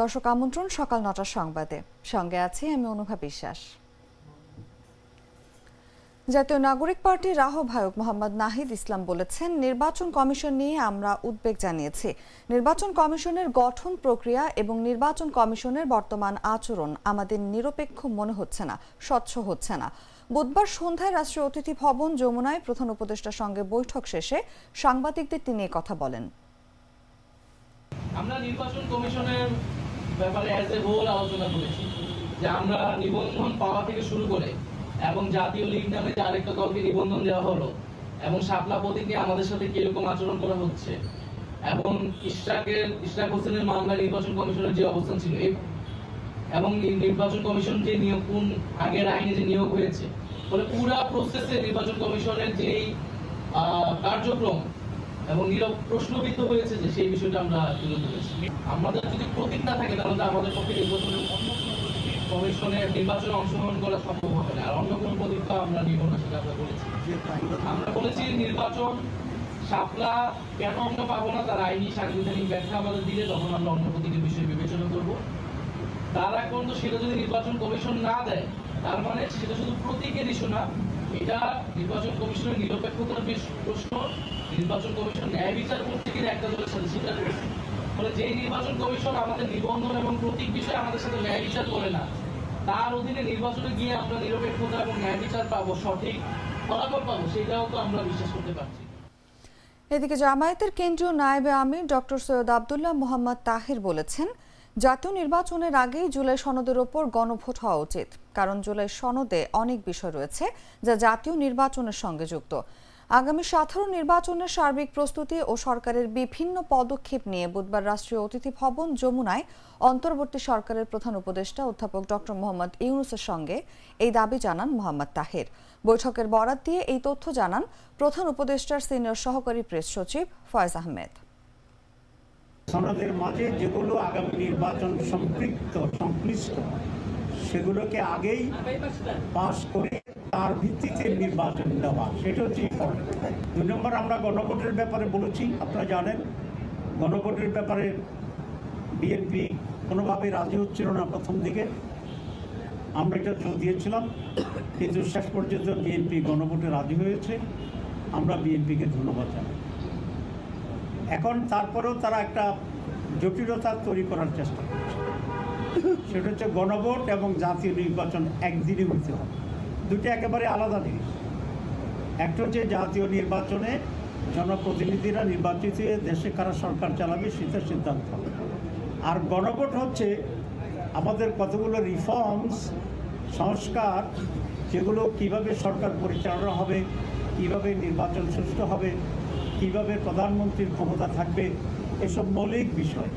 দর্শক আমন্ত্রণ সকাল নটার সংবাদে। সঙ্গে আছি আমি অনুভা বিশ্বাস। জাতীয় নাগরিক পার্টির আহ্বায়ক মোহাম্মদ নাহিদ ইসলাম বলেছেন, নির্বাচন কমিশন নিয়ে আমরা উদ্বেগ জানিয়েছি। নির্বাচন কমিশনের গঠন প্রক্রিয়া এবং নির্বাচন কমিশনের বর্তমান আচরণ আমাদের নিরপেক্ষ মনে হচ্ছে না, স্বচ্ছ হচ্ছে না। বুধবার সন্ধ্যায় রাষ্ট্রীয় অতিথি ভবন যমুনায় প্রধান উপদেষ্টার সঙ্গে বৈঠক শেষে সাংবাদিকদের তিনি কথা বলেন। আমরা নির্বাচন কমিশনের ব্যাপারে অ্যাজ এ হোল আলোচনা করেছি যে আমরা নিবন্ধন পাওয়া থেকে শুরু করে এবং জাতীয় লীগ নামে যে আরেকটা দলকে নিবন্ধন দেওয়া হলো এবং শাপলা প্রতীকে আমাদের সাথে কীরকম আচরণ করা হচ্ছে এবং ইশরাকের, ইশরাক হোসেনের মামলা নির্বাচন কমিশনের যে অবস্থান ছিল এবং নির্বাচন কমিশন যে নিয়োগ, কোন আগের আইনে যে নিয়োগ হয়েছে, ফলে পুরা প্রসেসে নির্বাচন কমিশনের যেই কার্যক্রম এবং নীরব প্রশ্নবিদ্ধ হয়েছে যে সেই বিষয়টা আমরা তুলে ধরেছি। আমাদের যদি প্রতীক না থাকে, তাহলে আমাদের পক্ষে নির্বাচনের অন্য কমিশনের নির্বাচনে অংশগ্রহণ করা সম্ভব হবে না। আর অন্য কোনো প্রতীক আমরা নিব না, সেটা আমরা বলেছি। আমরা বলেছি নির্বাচন শাপলা কেন আমরা পাবো না, তার আইনি সাংবিধানিক ব্যাখ্যা আমাদের দিলে তখন আমরা অন্য প্রতীকের বিষয়ে বিবেচনা করব। তার আগ পর্যন্ত সেটা যদি নির্বাচন কমিশন না দেয়, তার মানে সেটা শুধু প্রতীকের ইস্যু না এটা নির্বাচন কমিশনের নিরপেক্ষতার বেশ প্রশ্ন। নির্বাচন কমিশন ন্যায় বিচার করতে গেলে একটা দলের সাথে স্বীকার করছে। ফলে যে নির্বাচন কমিশন আমাদের নিবন্ধন এবং প্রতীক বিষয়ে আমাদের সাথে ন্যায় বিচার করে না, তার অধীনে নির্বাচনে গিয়ে আমরা নিরপেক্ষতা এবং ন্যায় বিচার পাবো, সঠিক ফলাফল পাবো, সেটাও তো আমরা বিশ্বাস করতে পারছি। এদিকে জামায়াতের কেন্দ্রীয় নায়েবে আমির ডক্টর সৈয়দ আবদুল্লাহ মোহাম্মদ তাহির বলেছেন জাতীয় নির্বাচনের আগেই জুলাই সনদের ওপর গণভোট হওয়া উচিত, কারণ জুলাই সনদে অনেক বিষয় রয়েছে যা জাতীয় নির্বাচনের সঙ্গে যুক্ত। আগামী সাধারণ নির্বাচনের সার্বিক প্রস্তুতি ও সরকারের বিভিন্ন পদক্ষেপ নিয়ে বুধবার রাষ্ট্রীয় অতিথি ভবন যমুনায় অন্তর্বর্তী সরকারের প্রধান উপদেষ্টা অধ্যাপক ডক্টর মোহাম্মদ ইউনুসের সঙ্গে এই দাবি জানান মোহাম্মদ তাহের। বৈঠকের বরাত দিয়ে এই তথ্য জানান প্রধান উপদেষ্টার সিনিয়র সহকারী প্রেস সচিব ফয়েজ আহমেদ। সনদের মাঝে যেগুলো আগামী নির্বাচন সম্পৃক্ত, সংশ্লিষ্ট, সেগুলোকে আগেই পাশ করে তার ভিত্তিতে নির্বাচন দেওয়া, সেটা হচ্ছে। দুই নম্বর আমরা গণভোটের ব্যাপারে বলেছি, আপনারা জানেন, গণভোটের ব্যাপারে বিএনপি কোনোভাবে রাজি হচ্ছিল না প্রথম দিকে। আমরা এটা জোর দিয়েছিলাম, কিন্তু শেষ পর্যন্ত বিএনপি গণভোটে রাজি হয়েছে। আমরা বিএনপিকে ধন্যবাদ জানাই। এখন তারপরেও তারা একটা জটিলতা তৈরি করার চেষ্টা করছে। সেটা হচ্ছে গণভোট এবং জাতীয় নির্বাচন একদিনে হইতে হবে। দুটো একেবারে আলাদা জিনিস। একটা হচ্ছে জাতীয় নির্বাচনে জনপ্রতিনিধিরা নির্বাচিত হয়ে দেশে কারা সরকার চালাবে সেটা সিদ্ধান্ত হবে। আর গণভোট হচ্ছে আমাদের কতগুলো রিফর্মস সংস্কার, যেগুলো কীভাবে সরকার পরিচালনা হবে, কীভাবে নির্বাচন সুষ্ঠু হবে কীভাবে প্রধানমন্ত্রীর ক্ষমতা থাকবে, এসব মৌলিক বিষয়।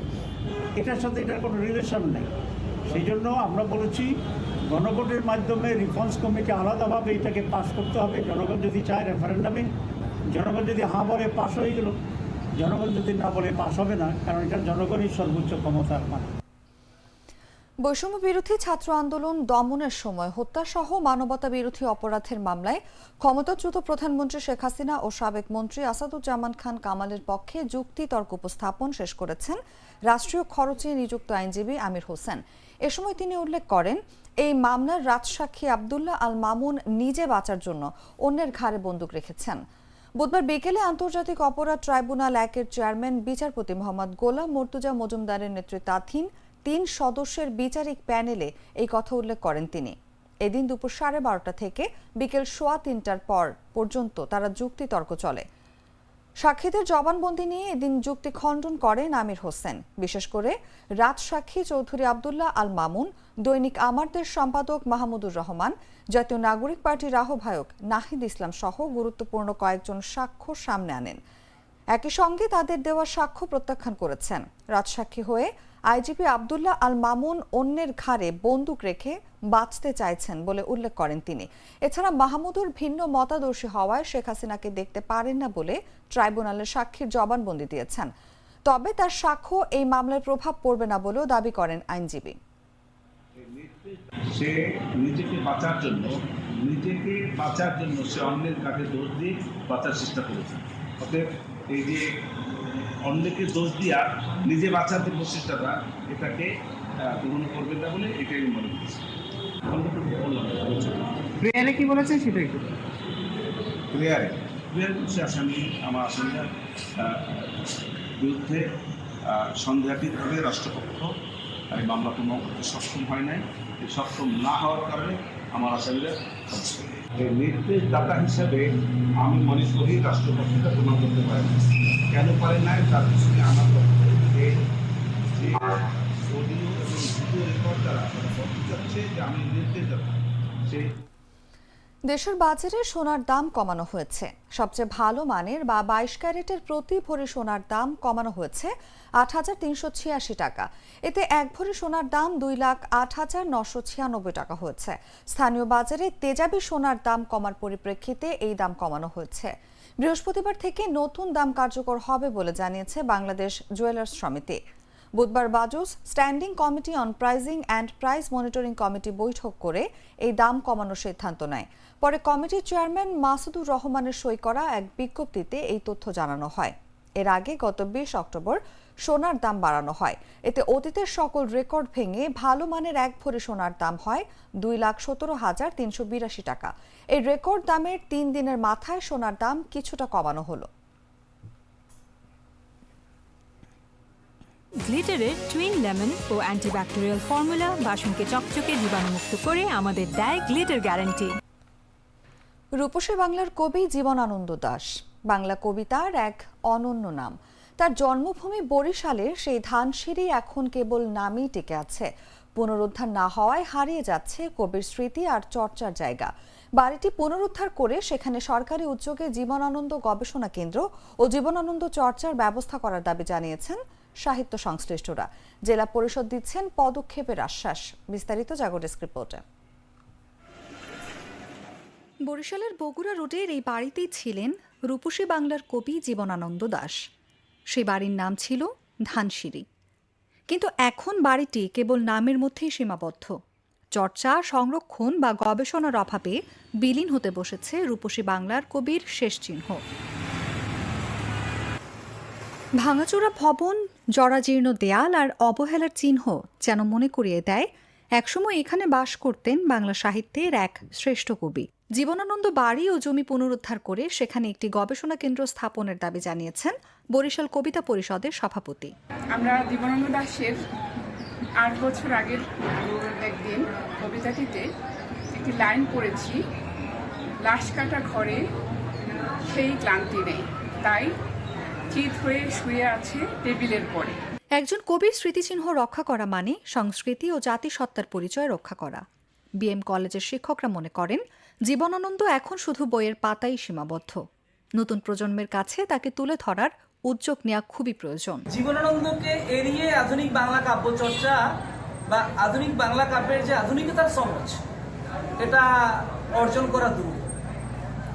এটার সাথে এটার কোনো রিলেশন নেই। সেই জন্য আমরা বলেছি, গণভোটের মাধ্যমে রিফর্মস কমিটি আলাদাভাবে এটাকে পাশ করতে হবে। জনগণ যদি চায় রেফারেন্ডামে জনগণ যদি হাঁ বলে পাশ হয়ে গেল, জনগণ যদি না বলে পাশ হবে না, কারণ এটা জনগণই সর্বোচ্চ ক্ষমতার মানে বৈষম্য বিরোধী ছাত্র আন্দোলন দমনের সময় হত্যাসহ মানবতা বিরোধী অপরাধের মামলায় ক্ষমতাচ্যুত প্রধানমন্ত্রী শেখ হাসিনা ও সাবেক মন্ত্রী আসাদুজ্জামান খান কামালের পক্ষে যুক্তি তর্ক উপস্থাপন শেষ করেছেন রাষ্ট্রীয় খরচে নিযুক্ত আইনজীবী আমির হোসেন। এ সময় তিনি উল্লেখ করেন, এই মামলার রাজসাক্ষী আবদুল্লাহ আল মামুন নিজে বাঁচার জন্য অন্যের ঘাড়ে বন্দুক রেখেছেন। বুধবার বিকেলে আন্তর্জাতিক অপরাধ ট্রাইব্যুনাল একের চেয়ারম্যান, বিচারপতি মোহাম্মদ গোলাম মর্তুজা মজুমদারের নেতৃত্বাধীন তিন সদস্যের বিচারিক প্যানেলে এই কথা উল্লেখ করেন তিনি। এদিন দুপুর সাড়ে বারোটা থেকে বিকেল সোয়া তিনটার পর পর্যন্ত তারা যুক্তি তর্ক চলে। সাক্ষীদের জবানবন্দি নিয়ে এদিন যুক্তি খণ্ডন করেন আমির হোসেন। বিশেষ করে রাজসাক্ষী চৌধুরী আবদুল্লাহ আল মামুন দৈনিক আমারদের সম্পাদক মাহমুদুর রহমান, জাতীয় নাগরিক পার্টির আহ্বায়ক নাহিদ ইসলাম সহ গুরুত্বপূর্ণ কয়েকজন সাক্ষ্য সামনে আনেন। একই সঙ্গে তাদের দেওয়া সাক্ষ্য প্রত্যাখ্যান করেছেন। রাজসাক্ষী হয়ে আইজিপি আবদুল্লাহ আল মামুন অন্যের ঘাড়ে বন্দুক রেখে বাঁচতে চাইছেন বলে উল্লেখ করেন তিনি। এছাড়া মাহমুদুর ভিন্ন মতাদর্শী হওয়ায় শেখ হাসিনাকে দেখতে পারেন না বলে ট্রাইব্যুনালের সাক্ষীর জবানবন্দি দিয়েছেন। তবে তার সাক্ষ্য এই মামলায় প্রভাব পড়বে না বলেও দাবি করেন আইনজীবী। সে নিজেকে বাঁচার জন্য, নিজেকে বাঁচার জন্য সে অন্যের কাছে দোষ দিয়ে বাঁচার চেষ্টা করেছে। অতএব এই যে অন্যকে দোষ দিয়া নিজে বাঁচাতে প্রচেষ্টাটা এটাকে গ্রহণ করবে না বলে এটাই আমি মনে করছি। বললাম প্রেয়ারে কি বলেছেন সেটা একটু ক্লিয়ারে ক্লিয়ার করছে আসামি আমার আসামিরা বিরুদ্ধে সন্দেহাতীতভাবে রাষ্ট্রপক্ষ এই মামলা করতে সক্ষম হয় নাই। সক্ষম না হওয়ার কারণে আমার আসামিরা নির্দেশদাতা হিসাবে আমি মনে করি রাষ্ট্রপক্ষটা প্রমাণ করতে পারে কেন পারে নাই তার পিছনে আমার যে অডিও এবং ভিডিও রেকর্ড দ্বারা যাচ্ছে যে আমি নির্দেশদাতা। সেই দেশের বাজারে সোনার দাম কমানো হয়েছে। সবচেয়ে ভালো মানের বা বাইশ ক্যারেটের প্রতি ভরি সোনার দাম কমানো হয়েছে আট হাজার তিনশো ছিয়াশি টাকা। এতে এক ভরি সোনার দাম দুই লাখ আট হাজার নশো ছিয়ানব্বই টাকা হয়েছে। স্থানীয় বাজারে তেজাবি সোনার দাম কমার পরিপ্রেক্ষিতে এই দাম কমানো হয়েছে। বৃহস্পতিবার থেকে নতুন দাম কার্যকর হবে বলে জানিয়েছে বাংলাদেশ জুয়েলার্স সমিতি। বুধবার BAJUS standing committee on pricing and price monitoring committee বৈঠক করে এই দাম কমানোর সিদ্ধান্ত নেয়। পরে কমিটির চেয়ারম্যান মাসুদুর রহমানের সই করা এক বিজ্ঞপ্তিতে এই তথ্য জানানো হয়। এর আগে গত বিশ অক্টোবর সোনার দাম বাড়ানো হয়। এতে অতীতের সকল রেকর্ড ভেঙে ভালো মানের এক ভরি সোনার দাম হয় দুই লাখ সতেরো হাজার তিনশো বিরাশি টাকা। এই রেকর্ড দামের তিন দিনের মাথায় সোনার দাম কিছুটা কমানো হলো। গ্লিটারের টুইন লেমন ও অ্যান্টিব্যাকটেরিয়াল ফর্মুলা বাসনকে চকচকে জীবাণুমুক্ত করে আমাদের দেয় গ্লিটার গ্যারান্টি রূপসী বাংলার কবি জীবনানন্দ দাশ বাংলা কবিতার এক অনন্য নাম। তার জন্মভূমি বরিশালের সেই ধানসিঁড়ি এখন কেবল নামই টিকে আছে। পুনরুদ্ধার না হওয়ায় হারিয়ে যাচ্ছে কবির স্মৃতি আর চর্চার জায়গা। বাড়িটি পুনরুদ্ধার করে সেখানে সরকারি উদ্যোগে জীবনানন্দ গবেষণা কেন্দ্র ও জীবনানন্দ চর্চার ব্যবস্থা করার দাবি জানিয়েছেন সাহিত্য সংশ্লিষ্টরা জেলা পরিষদ দিচ্ছেন পদক্ষেপের আশ্বাস। বিস্তারিত জাগো ডেস্ক রিপোর্টে। বরিশালের বগুড়া রোডের এই বাড়িতেই ছিলেন রূপসী বাংলার কবি জীবনানন্দ দাশ সেই বাড়ির নাম ছিল ধানসিঁড়ি। কিন্তু এখন বাড়িটি কেবল নামের মধ্যেই সীমাবদ্ধ। চর্চা, সংরক্ষণ বা গবেষণার অভাবে বিলীন হতে বসেছে রূপসী বাংলার কবির শেষ চিহ্ন। ভাঙাচোরা ভবন জরাজীর্ণ দেয়াল আর অবহেলার চিহ্ন যেন মনে করিয়ে দেয়, একসময় এখানে বাস করতেন বাংলা সাহিত্যের এক শ্রেষ্ঠ কবি। জীবনানন্দ বাড়ি ও জমি পুনরুদ্ধার করে সেখানে একটি গবেষণা কেন্দ্র স্থাপনের দাবি জানিয়েছেন বরিশাল কবিতা পরিষদের সভাপতি। আমরা জীবনানন্দ দাসের আট বছর আগের একদিন কবিতাটিতে একটি লাইন পড়েছি, লাশ কাটা ঘরে সেই ক্লান্তি নেই। তাই চিত হয়ে শুয়ে আছে টেবিলের পরে। একজন কবির স্মৃতিচিহ্ন রক্ষা করা মানে সংস্কৃতি ও জাতিসত্তার পরিচয় রক্ষা করা। বিএম কলেজের শিক্ষকরা মনে করেন জীবনানন্দ এখন শুধু বইয়ের পাতাই সীমাবদ্ধ। নতুন প্রজন্মের কাছে তাকে তুলে ধরার উদ্যোগ নেওয়া খুবই প্রয়োজন। জীবনানন্দকে এড়িয়ে আধুনিক বাংলা কাব্য চর্চা বা আধুনিক বাংলা কাব্যের যে আধুনিকতার সমাজ এটা অর্জন করা দূর।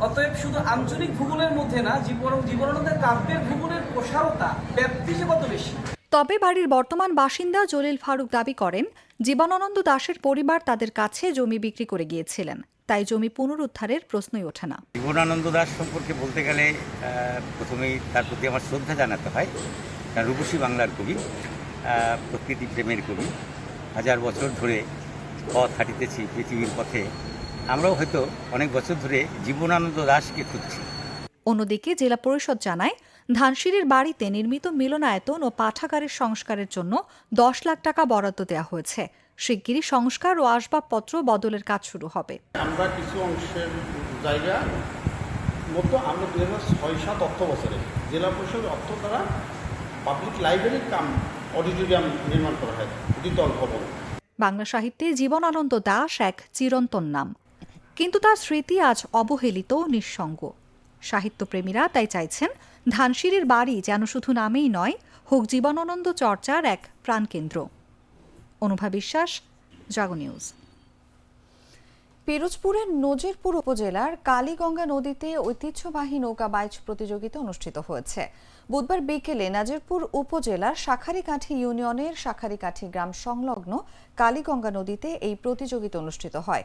অতএব শুধু আঞ্চলিক ভূগোলের মধ্যে না জীবন জীবনানন্দের কাব্যের ভূগোলের প্রসারতা ব্যাপ্তি যে কত বেশি। তবে বাড়ির বর্তমান বাসিন্দা জলিল ফারুক দাবি করেন জীবনানন্দ দাশের পরিবার তাদের কাছে জমি বিক্রি করে গিয়েছিলেন। তাই জমি পুনরুদ্ধারের প্রশ্নই ওঠে না। জীবনানন্দ দাস সম্পর্কে বলতে গেলে প্রথমেই তার প্রতি আমার শ্রদ্ধা জানাতে হয়। কারণ রূপসী বাংলার কবি প্রকৃতি প্রেমের কবি। হাজার বছর ধরে পথ হাঁটিতেছি পৃথিবীর পথে। আমরাও হয়তো অনেক বছর ধরে জীবনানন্দ দাসকে খুঁজছি। অন্যদিকে জেলা পরিষদ জানায় ধানসিঁড়ির বাড়িতে নির্মিত মিলনায়তন ও পাঠাগারের সংস্কারের জন্য দশ লাখ টাকা বরাদ্দ দেওয়া হয়েছে। শিগগিরই সংস্কার ও আসবাবপত্র বদলের কাজ শুরু হবে। আমরা কিছু অংশের জায়গা মতো আমরা দু হাজার ছয় সাত অর্থ বছরে জেলা পরিষদের অর্থ দ্বারা পাবলিক লাইব্রেরি কাম অডিটোরিয়াম নির্মাণ করা হয় দ্বিতল ভবন। বাংলা সাহিত্যে জীবনানন্দ দাশ এক চিরন্তন নাম। কিন্তু তার স্মৃতি আজ অবহেলিত নিঃসঙ্গ। সাহিত্যপ্রেমীরা তাই চাইছেন ধানসিঁড়ির বাড়ি যেন শুধু নামেই নয়, হোক জীবনানন্দ চর্চার এক প্রাণকেন্দ্র। অনুভা বিশ্বাস, জাগো নিউজ। পিরোজপুরের নজিরপুর উপজেলার কালীগঙ্গা নদীতে ঐতিহ্যবাহী নৌকা বাইচ প্রতিযোগিতা অনুষ্ঠিত হয়েছে। বুধবার বিকেলে নাজিরপুর উপজেলার শাখারিকাঠি ইউনিয়নের শাখারিকাঠি গ্রাম সংলগ্ন কালীগঙ্গা নদীতে এই প্রতিযোগিতা অনুষ্ঠিত হয়।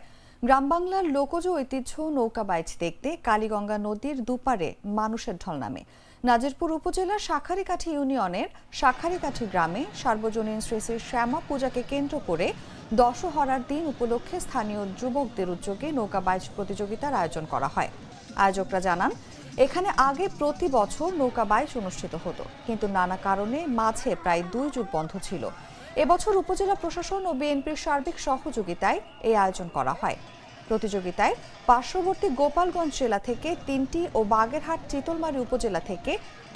গ্রাম বাংলার লোকজ ঐতিহ্য নৌকা বাইচ দেখতে কালীগঙ্গা নদীর দুপারে মানুষের ঢল নামে। নাজিরপুর উপজেলার শাখারিকাঠি ইউনিয়নের শাখারিকাঠি গ্রামে সার্বজনীন শ্রী শ্রী শ্যামা পূজাকে কেন্দ্র করে দশহরার দিন উপলক্ষে স্থানীয় যুবকদের উদ্যোগে নৌকা বাইচ প্রতিযোগিতার আয়োজন করা হয়। আয়োজকরা জানান, এখানে আগে প্রতি বছর নৌকা বাইচ অনুষ্ঠিত হতো, কিন্তু নানা কারণে মাঝে প্রায় দুই যুগ বন্ধ ছিল। এবছর উপজেলা প্রশাসন ও বিএনপির সার্বিক সহযোগিতায় এই আয়োজন করা হয়। প্রতিযোগিতায় পার্শ্ববর্তী গোপালগঞ্জ জেলা থেকে তিনটি ও বাগেরহাট চিতলমারী উপজেলা থেকে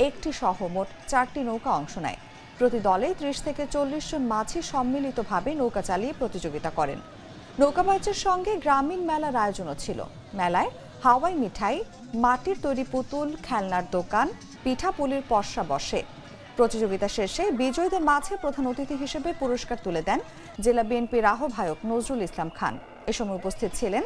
একটি সহ মোট চারটি নৌকা অংশ নেয়। প্রতি দলে ত্রিশ থেকে চল্লিশ জন মাঝি সম্মিলিতভাবে নৌকা চালিয়ে প্রতিযোগিতা করেন। নৌকাবাজের সঙ্গে গ্রামীণ মেলার আয়োজনও ছিল। মেলায় হাওয়াই মিঠাই, মাটির তৈরি পুতুল, খেলনার দোকান পিঠাপুলির পসরা বসে। প্রতিযোগিতা শেষে বিজয়ীদের মাঝে প্রধান অতিথি হিসেবে পুরস্কার তুলে দেন জেলা বিএনপির আহ্বায়ক নজরুল ইসলাম খান। এ সময় উপস্থিত ছিলেন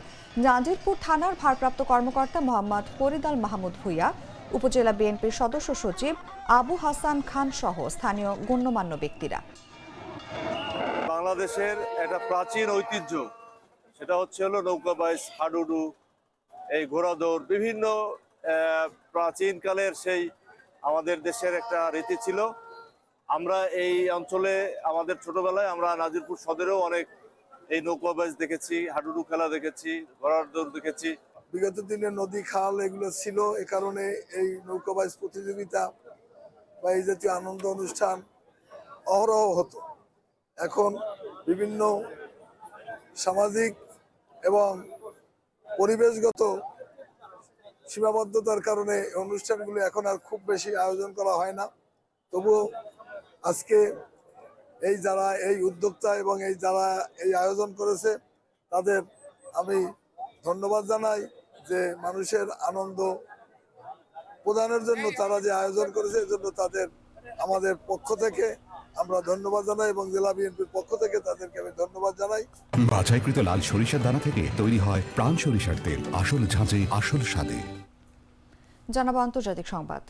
নাজিরপুর থানার ভারপ্রাপ্ত কর্মকর্তা মোহাম্মদ ফরিদাল মাহমুদ ভুইয়া, উপজেলা বিএনপির সদস্য সচিব আবু হাসান খান সহ স্থানীয় গণ্যমান্য ব্যক্তিরা। বাংলাদেশের একটা প্রাচীন ঐতিহ্য, সেটা হচ্ছে হলো নৌকা বাইস, হাডুডু, এই ঘোড়াদৌড়, বিভিন্ন প্রাচীনকালের সেই আমাদের দেশের একটা রীতি ছিল। আমরা এই অঞ্চলে, আমাদের ছোটবেলায় আমরা নাজিরপুর সদরেও অনেক এই নৌকা বাইস দেখেছি, হাডুডু খেলা দেখেছি, ঘোড়ার দৌড় দেখেছি। বিগত দিনে নদী, খাল এগুলো ছিল। এ কারণে এই নৌকাবাজ প্রতিযোগিতা বা এই জাতীয় আনন্দ অনুষ্ঠান অহরহ হতো। এখন বিভিন্ন সামাজিক এবং পরিবেশগত সীমাবদ্ধতার কারণে অনুষ্ঠানগুলো এখন আর খুব বেশি আয়োজন করা হয় না। তবুও আজকে এই যারা এই উদ্যোক্তা এবং এই যারা এই আয়োজন করেছে, তাদের আমি ধন্যবাদ জানাই যে মানুষের আনন্দ প্রদানের জন্য তারা যে আয়োজন করেছে, এজন্য তাদের আমাদের পক্ষ থেকে আমরা ধন্যবাদ জানাই এবং জেলা বিএনপির পক্ষ থেকে তাদেরকে আমি ধন্যবাদ জানাই। বাছাইকৃত লাল সরিষার দানা থেকে তৈরি হয় প্রাণ সরিষার তেল। আসল ঝাঁঝে আসল স্বাদে। জানাব আন্তর্জাতিক সংবাদ।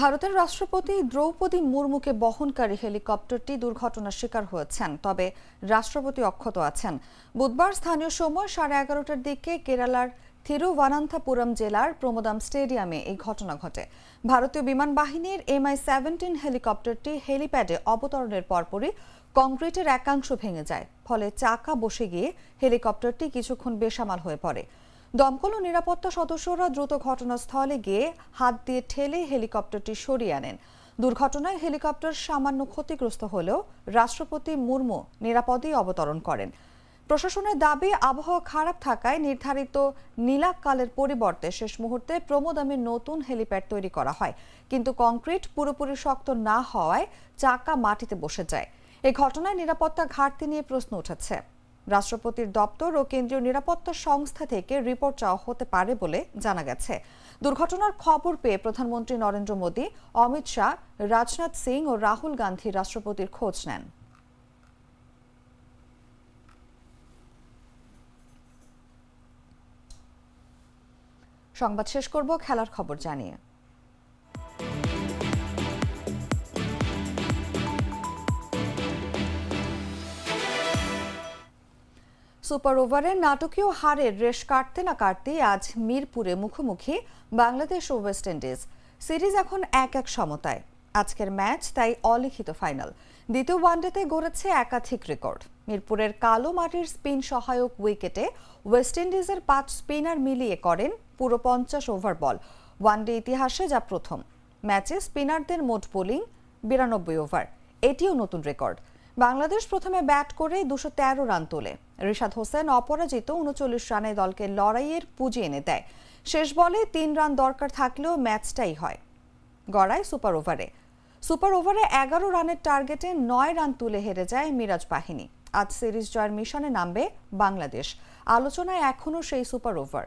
ভারতের রাষ্ট্রপতি দ্রৌপদী মুর্মুকে বহনকারী হেলিকপ্টারটি দুর্ঘটনার শিকার হয়েছেন, তবে রাষ্ট্রপতি অক্ষত আছেন। বুধবার স্থানীয় সময় সাড়ে এগারোটার দিকে কেরালার থিরুভানান্থপুরম জেলার প্রমোদাম স্টেডিয়ামে এই ঘটনা ঘটে। ভারতীয় বিমান বাহিনীর এমআই সেভেন্টিন হেলিকপ্টারটি হেলিপ্যাডে অবতরণের পরপরই কংক্রিটের একাংশ ভেঙে যায়, ফলে চাকা বসে গিয়ে হেলিকপ্টারটি কিছুক্ষণ বেসামাল হয়ে পড়ে। দমকল ও নিরাপত্তা সদস্যরা দ্রুত ঘটনাস্থলে গিয়ে হাত দিয়ে ঠেলে হেলিকপ্টারটি সরিয়ে আনেন। দুর্ঘটনায় হেলিকপ্টার সামান্য ক্ষতিগ্রস্ত হলেও রাষ্ট্রপতি মুর্মু নিরাপদেই অবতরণ করেন। প্রশাসনের দাবি, আবহাওয়া খারাপ থাকায় নির্ধারিত নীলাকালের পরিবর্তে শেষ মুহূর্তে প্রমোদামে নতুন হেলিপ্যাড তৈরি করা হয়। কিন্তু কংক্রিট পুরোপুরি শক্ত না হওয়ায় চাকা মাটিতে বসে যায়। এই ঘটনায় নিরাপত্তা ঘাটতি নিয়ে প্রশ্ন উঠেছে। রাষ্ট্রপতির দপ্তর ও কেন্দ্রীয় নিরাপত্তা সংস্থা থেকে রিপোর্ট চাওয়া হতে পারে বলে জানা গেছে। দুর্ঘটনার খবর পেয়ে প্রধানমন্ত্রী নরেন্দ্র মোদী, অমিত শাহ, রাজনাথ সিং ও রাহুল গান্ধী রাষ্ট্রপতির খোঁজ নেন। সংবাদ শেষ করব, খেলার খবর জানিয়ে। সুপার ওভারের নাটকীয় হারের রেশ কাটতে না কাটতেই আজ মিরপুরে মুখোমুখি বাংলাদেশ ও ওয়েস্ট ইন্ডিজ। সিরিজ এখন এক এক সমতায়। আজকের ম্যাচ, তাই অলিখিত ফাইনাল। দ্বিতীয় ওয়ানডেতে গড়েছে একাধিক রেকর্ড। মিরপুরের কালো মাটির স্পিন সহায়ক উইকেটে ওয়েস্ট ইন্ডিজের পাঁচ স্পিনার মিলিয়ে করেন পুরো পঞ্চাশ ওভার বল। ওয়ানডে ইতিহাসে যা প্রথম। ম্যাচে স্পিনারদের মোট বোলিং বিরানব্বই ওভার। এটিও নতুন রেকর্ড। বাংলাদেশ প্রথমে ব্যাট করে দুশো তেরো রান তোলে। রিশাদ হোসেন অপরাজিত উনচল্লিশ রানে দলকে লড়াইয়ের পুঁজি এনে দেয়। শেষ বলে তিন রান দরকার থাকলেও ম্যাচটাই হয়। গড়ায় সুপার ওভারে। সুপার ওভারে এগারো রানের টার্গেটে নয় রান তুলে হেরে যায় মিরাজ বাহিনী। আজ সিরিজ জয়ের মিশনে নামবে বাংলাদেশ। আলোচনায় এখনও সেই সুপার ওভার।